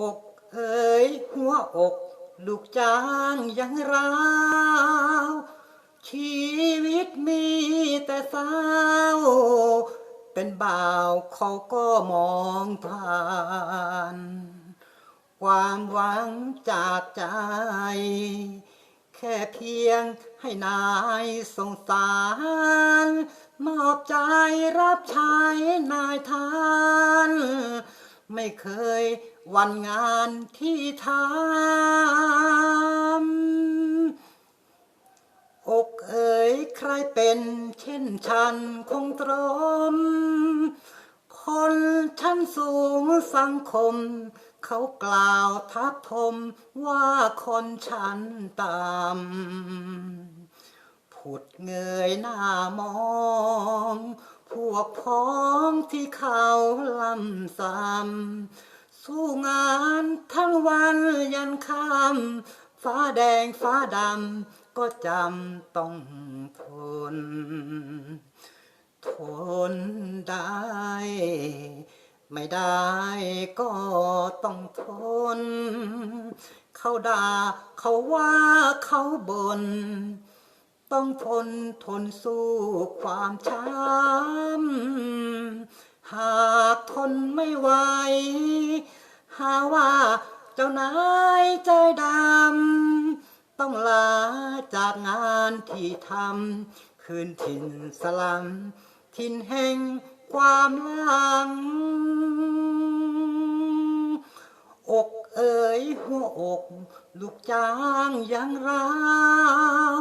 อกเอ๋ยหัวอก ลูกจ้างยังร้าวชีวิตมีแต่เศร้า เป็นบ่าวเขาก็มองผ่านความหวังจากใจ แค่เพียงให้นายสงสาร มอบใจรับใช้นายทาน ไม่เคยวันงานที่ทำอกเอ๋ยใครเป็นเช่นฉันคงตรม คนชั้นสูงสังคม เขากล่าวทับทมว่าคนชั้นต่ำผุดเงยหน้ามอง พวกพ้องที่เขาลำซ้ำสู้งานทั้งวันยันค่ำฟ้าแดงฟ้าดำก็จำต้องทน ทนได้ ไม่ได้ก็ต้องทน เขาด่าเขาว่าเขาบน่น ต้องทนทนสู้ความช้ำหากทนไม่ไหวหาว่าเจ้านายใจดำต้องลาจากงานที่ทำคืนถิ่นสลัมถิ่นแห่งความหลัง อกเอ๋ยหัวอก ลูกจ้างยังราว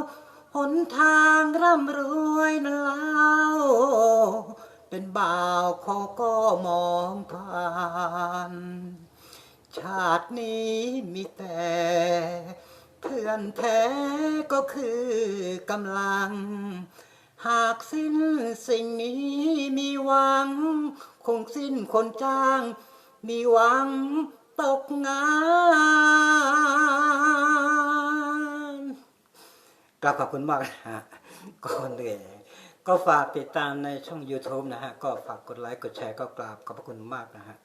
หนทางร่ำรวยนั้นเล่า เป็นบ่าวเขาก็มองผ่าน ชาตินี้มีแต่ เพื่อนแท้ก็คือกำลัง หากสิ้นสิ่งนี้มีหวัง คงสิ้นคนจ้าง มีหวังตกงานับขอบคุณมากนะฮะก็เหนื่อยก็ฝากติดตามในช่อง YouTube นะฮะ ก็ฝากกดไลค์กดแชร์ก็กราบขอบพระคุณมากนะฮะ